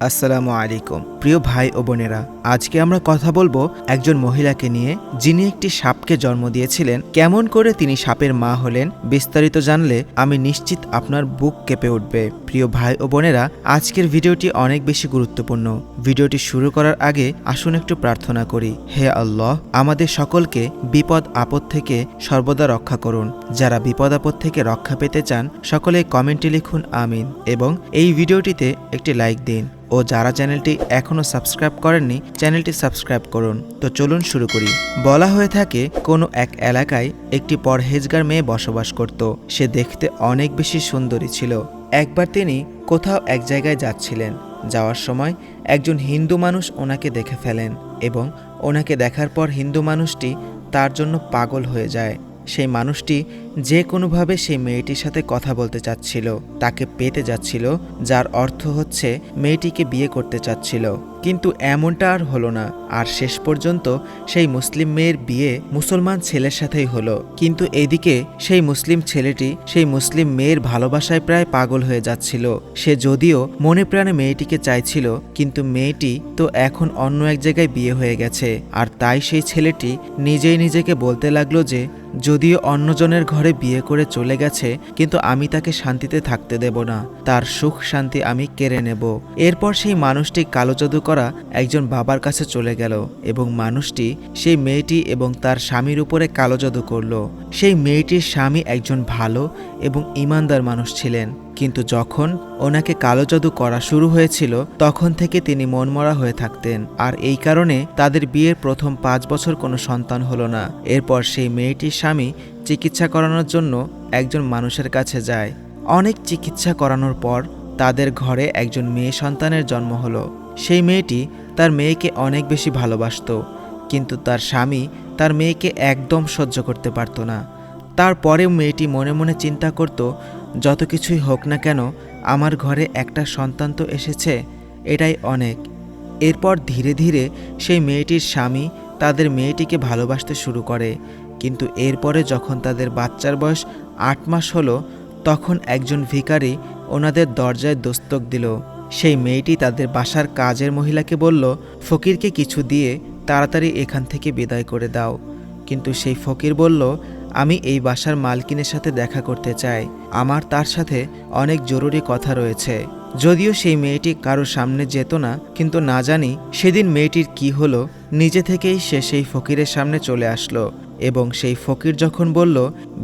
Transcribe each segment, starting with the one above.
আসসালামু আলাইকুম। প্রিয় ভাই ও বোনেরা, আজকে আমরা কথা বলব একজন মহিলাকে নিয়ে যিনি একটি সাপকে জন্ম দিয়েছিলেন। কেমন করে তিনি সাপের মা হলেন, বিস্তারিত জানলে আমি নিশ্চিত আপনার বুক কেঁপে উঠবে। প্রিয় ভাই ও বোনেরা, আজকের ভিডিওটি অনেক বেশি গুরুত্বপূর্ণ। ভিডিওটি শুরু করার আগে আসুন একটু প্রার্থনা করি, হে আল্লাহ, আমাদের সকলকে বিপদ আপদ থেকে সর্বদা রক্ষা করুন। যারা বিপদ আপদ থেকে রক্ষা পেতে চান, সকলে কমেন্টে লিখুন, আমিন। এবং এই ভিডিওটিতে একটি লাইক দিন। ও যারা চ্যানেলটি এখনও সাবস্ক্রাইব করেননি, চ্যানেলটি সাবস্ক্রাইব করুন। তো চলুন শুরু করি। বলা হয়ে থাকে, কোনো এক এলাকায় একটি পরহেজগার মেয়ে বসবাস করত। সে দেখতে অনেক বেশি সুন্দরী ছিল। একবার তিনি কোথাও এক জায়গায় যাচ্ছিলেন। যাওয়ার সময় একজন হিন্দু মানুষ ওনাকে দেখে ফেলেন এবং ওনাকে দেখার পর হিন্দু মানুষটি তার জন্য পাগল হয়ে যায়। সেই মানুষটি যে কোনোভাবে সেই মেয়েটির সাথে কথা বলতে চাচ্ছিল, তাকে পেতে যাচ্ছিল, যার অর্থ হচ্ছে মেয়েটিকে বিয়ে করতে চাচ্ছিল। কিন্তু এমনটা আর হলো না, আর শেষ পর্যন্ত সেই মুসলিম মেয়ের বিয়ে মুসলমান ছেলের সাথেই হলো। কিন্তু এদিকে সেই মুসলিম ছেলেটি সেই মুসলিম মেয়ের ভালোবাসায় প্রায় পাগল হয়ে যাচ্ছিল। সে যদিও মনে প্রাণে মেয়েটিকে চাইছিল, কিন্তু মেয়েটি তো এখন অন্য এক জায়গায় বিয়ে হয়ে গেছে। আর তাই সেই ছেলেটি নিজেই নিজেকে বলতে লাগল যে যদিও অন্যজনের ঘরে বিয়ে করে চলে গেছে, কিন্তু আমি তাকে শান্তিতে থাকতে দেব না। তার সুখ শান্তি আমি কেড়ে নেব। এরপর সেই মানুষটি কালো জাদু করা একজন বাবার কাছে চলে গেল এবং মানুষটি সেই মেয়েটি এবং তার স্বামীর উপরে কালো জাদু করল। সেই মেয়েটির স্বামী একজন ভালো এবং ইমানদার মানুষ ছিলেন। কিন্তু যখন ওনাকে কালো জাদু করা শুরু হয়েছিল, তখন থেকে তিনি মনমরা হয়ে থাকতেন। আর এই কারণে তাদের বিয়ের প্রথম পাঁচ বছর কোনো সন্তান হলো না। এরপর সেই মেয়েটির স্বামী চিকিৎসা করানোর জন্য একজন মানুষের কাছে যায়। অনেক চিকিৎসা করানোর পর তাদের ঘরে একজন মেয়ে সন্তানের জন্ম হলো। সেই মেয়েটি তার মেয়েকে অনেক বেশি ভালোবাসতো, কিন্তু তার স্বামী তার মেয়েকে একদম সহ্য করতে পারতো না। তারপরেও মেয়েটি মনে মনে চিন্তা করত যত কিছুই হোক না কেন, আমার ঘরে একটা সন্তান তো এসেছে, এটাই অনেক। এরপর ধীরে ধীরে সেই মেয়েটির স্বামী তাদের মেয়েটিকে ভালোবাসতে শুরু করে। কিন্তু এরপরে যখন তাদের বাচ্চার বয়স আট মাস হলো, তখন একজন ভিখারি ওনাদের দরজায় দস্তক দিল। সেই মেয়েটি তাদের বাসার কাজের মহিলাকে বলল, ফকিরকে কিছু দিয়ে তাড়াতাড়ি এখান থেকে বিদায় করে দাও। কিন্তু সেই ফকির বলল আমি এই বাসার মালকিনের সাথে দেখা করতে চাই। আমার তার সাথে অনেক জরুরি কথা রয়েছে। যদিও সেই মেয়েটি কারও সামনে যেত না, কিন্তু না জানি সেদিন মেয়েটির কি হলো, নিজে থেকেই সে সেই ফকিরের সামনে চলে আসলো এবং সেই ফকির যখন বলল,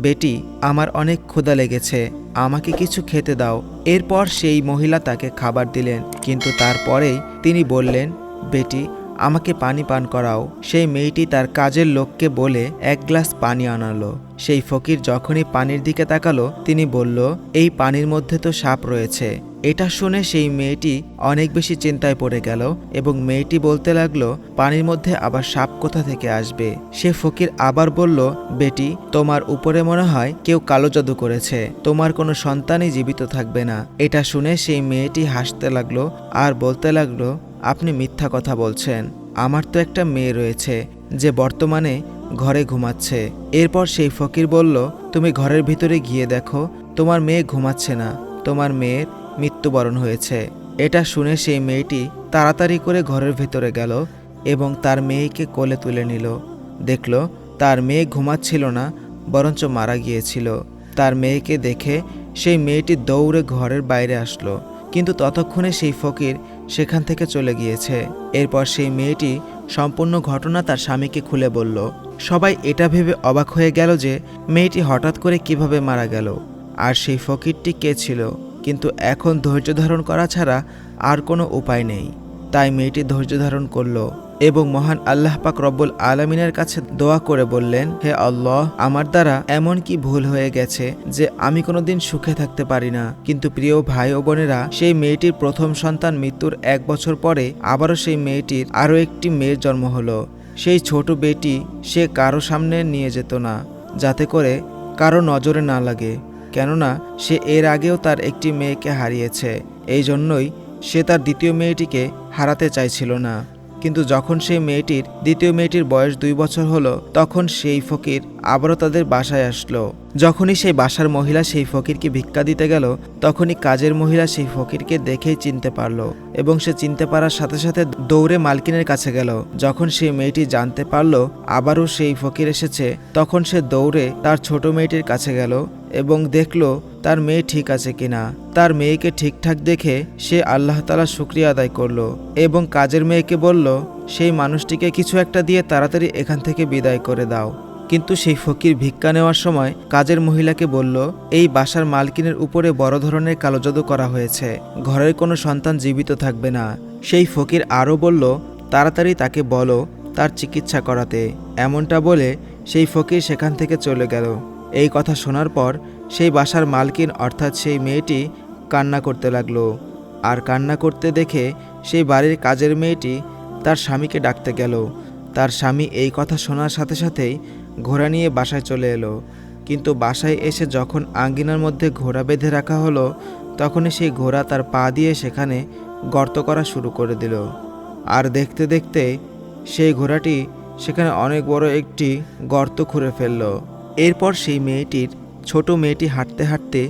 বেটি, আমার অনেক ক্ষুধা লেগেছে, আমাকে কিছু খেতে দাও। এরপর সেই মহিলা তাকে খাবার দিলেন, কিন্তু তারপরেই তিনি বললেন, বেটি আমাকে পানি পান করাও। সেই মেয়েটি তার কাজের লোককে বলে এক গ্লাস পানি আনালো। সেই ফকির যখনই পানির দিকে তাকালো, তিনি বলল, এই পানির মধ্যে তো সাপ রয়েছে। এটা শুনে সেই মেয়েটি অনেক বেশি চিন্তায় পড়ে গেল এবং মেয়েটি বলতে লাগল, পানির মধ্যে আবার সাপ কোথা থেকে আসবে? সে ফকির আবার বলল, বেটি, তোমার উপরে মনে হয় কেউ কালো জাদু করেছে। তোমার কোনো সন্তানই জীবিত থাকবে না। এটা শুনে সেই মেয়েটি হাসতে লাগল আর বলতে লাগল আপনি মিথ্যা কথা বলছেন। আমার তো একটা মেয়ে রয়েছে, যে বর্তমানে ঘরে ঘুমাচ্ছে। এরপর সেই ফকির বলল, তুমি ঘরের ভিতরে গিয়ে দেখো, তোমার মেয়ে ঘুমাচ্ছে না। তোমার মেয়ের মৃত্যুবরণ হয়েছে। এটা শুনে সেই মেয়েটি তাড়াতাড়ি করে ঘরের ভিতরে গেল এবং তার মেয়েকে কোলে তুলে নিল। দেখল, তার মেয়ে ঘুমাচ্ছিল না, বরঞ্চ মারা গিয়েছিল। তার মেয়েকে দেখে সেই মেয়েটি দৌড়ে ঘরের বাইরে আসলো। কিন্তু ততক্ষণে সেই ফকির সেখান থেকে চলে গিয়েছে। এরপর সেই মেয়েটি সম্পূর্ণ ঘটনা তার স্বামীকে খুলে বলল, সবাই এটা ভেবে অবাক হয়ে গেল যে মেয়েটি হঠাৎ করে কীভাবে মারা গেল। আর সেই ফকিরটি কে ছিল? কিন্তু এখন ধৈর্য ধারণ করা ছাড়া আর কোনো উপায় নেই। তাই মেয়েটি ধৈর্য ধারণ করল। এবং মহান আল্লাহ পাক রব্বুল আলমিনের কাছে দোয়া করে বললেন, হে আল্লাহ, আমার দ্বারা এমন কি ভুল হয়ে গেছে যে আমি কোনোদিন সুখে থাকতে পারি না। কিন্তু প্রিয় ভাই ও বোনেরা, সেই মেয়েটির প্রথম সন্তান মৃত্যুর এক বছর পরে আবারও সেই মেয়েটির আরও একটি মেয়ের জন্ম হলো। সেই ছোট বেটি সে কারও সামনে নিয়ে যেত না, যাতে করে কারও নজরে না লাগে। কেননা, সে এর আগেও তার একটি মেয়েকে হারিয়েছে। এই জন্যই সে তার দ্বিতীয় মেয়েটিকে হারাতে চাইছিল না। কিন্তু যখন সেই মেয়েটির দ্বিতীয় মেয়েটির বয়স দুই বছর হলো, তখন সেই ফকির আবারও তাদের বাসায় আসলো। যখনই সেই বাসার মহিলা সেই ফকিরকে ভিক্ষা দিতে গেল, তখনই কাজের মহিলা সেই ফকিরকে দেখেই চিনতে পারল এবং সে চিনতে পারার সাথে সাথে দৌড়ে মালকিনের কাছে গেল। যখন সেই মেয়েটি জানতে পারল আবারও সেই ফকির এসেছে, তখন সে দৌড়ে তার ছোট মেয়েটির কাছে গেল এবং দেখল তার মেয়ে ঠিক আছে কিনা? তার মেয়েকে ঠিকঠাক দেখে সে আল্লাহ তালা শুক্রিয়া আদায় করল এবং কাজের মেয়েকে বলল, সেই মানুষটিকে কিছু একটা দিয়ে তাড়াতাড়ি এখান থেকে বিদায় করে দাও। কিন্তু সেই ফকির ভিক্ষা নেওয়ার সময় কাজের মহিলাকে বলল, এই বাসার মালকিনের উপরে বড় ধরনের কালো জাদু করা হয়েছে। ঘরের কোনো সন্তান জীবিত থাকবে না। সেই ফকির আরও বলল, তাড়াতাড়ি তাকে বলো তার চিকিৎসা করাতে। এমনটা বলে সেই ফকির সেখান থেকে চলে গেল। এই কথা শোনার পর সেই বাসার মালকিন অর্থাৎ সেই মেয়েটি কান্না করতে লাগল। আর কান্না করতে দেখে সেই বাড়ির কাজের মেয়েটি তার স্বামীকে ডাকতে গেল। তার স্বামী এই কথা শোনার সাথে সাথেই ঘোড়া নিয়ে বাসায় চলে এলো। কিন্তু বাসায় এসে যখন আঙ্গিনার মধ্যে ঘোড়া বেঁধে রাখা হলো, তখনই সেই ঘোড়া তার পা দিয়ে সেখানে গর্ত করা শুরু করে দিল। আর দেখতে দেখতে সেই ঘোড়াটি সেখানে অনেক বড় একটি গর্ত খুঁড়ে ফেলল। এরপর সেই মেয়েটির ছোট মেয়েটি হাঁটতে হাঁটতে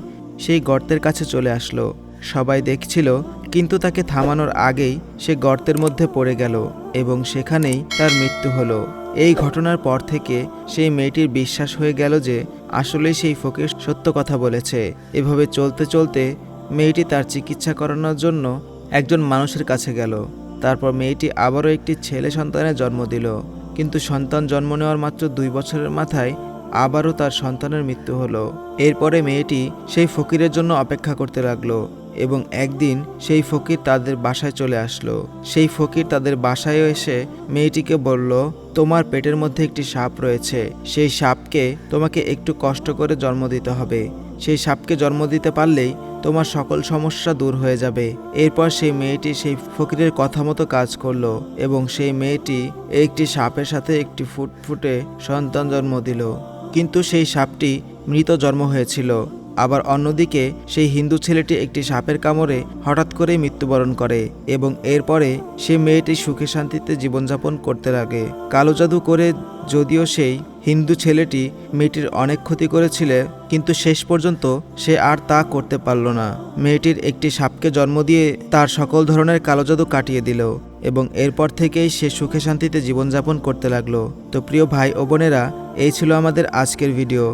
সেই গর্তের কাছে চলে আসলো। সবাই দেখছিল, কিন্তু তাকে থামানোর আগেই সে গর্তের মধ্যে পড়ে গেল এবং সেখানেই তার মৃত্যু হলো। এই ঘটনার পর থেকে সেই মেয়েটির বিশ্বাস হয়ে গেল যে আসলেই সেই ফকির সত্য কথা বলেছে। এভাবে চলতে চলতে মেয়েটি তার চিকিৎসা করানোর জন্য একজন মানুষের কাছে গেল। তারপর মেয়েটি আবারও একটি ছেলে সন্তানের জন্ম দিল। কিন্তু সন্তান জন্ম নেওয়ার মাত্র দুই বছরের মাথায় আবারও তার সন্তানের মৃত্যু হলো। এরপরে মেয়েটি সেই ফকিরের জন্য অপেক্ষা করতে লাগল এবং একদিন সেই ফকির তাদের বাসায় চলে আসলো। সেই ফকির তাদের বাসায় এসে মেয়েটিকে বলল, তোমার পেটের মধ্যে একটি সাপ রয়েছে। সেই সাপকে তোমাকে একটু কষ্ট করে জন্ম দিতে হবে। সেই সাপকে জন্ম দিতে পারলেই তোমার সকল সমস্যা দূর হয়ে যাবে। এরপর সেই মেয়েটি সেই ফকিরের কথা মতো কাজ করল এবং সেই মেয়েটি একটি সাপের সাথে একটি ফুটফুটে সন্তান জন্ম দিল। কিন্তু সেই সাপটি মৃত জন্ম হয়েছিল। আবার অন্যদিকে সেই হিন্দু ছেলেটি একটি সাপের কামড়ে হঠাৎ করেই মৃত্যুবরণ করে এবং এরপরে সে মেয়েটি সুখে শান্তিতে জীবনযাপন করতে লাগে। কালো জাদু করে যদিও সেই হিন্দু ছেলেটি মেয়েটির অনেক ক্ষতি করেছিল, কিন্তু শেষ পর্যন্ত সে আর তা করতে পারল না। মেয়েটির একটি সাপকে জন্ম দিয়ে তার সকল ধরনের কালো জাদু কাটিয়ে দিল। এবং এরপর থেকেই সে সুখে শান্তিতে জীবনযাপন করতে লাগল। তো প্রিয় ভাই ও বোনেরা, এই ছিল আমাদের আজকের ভিডিও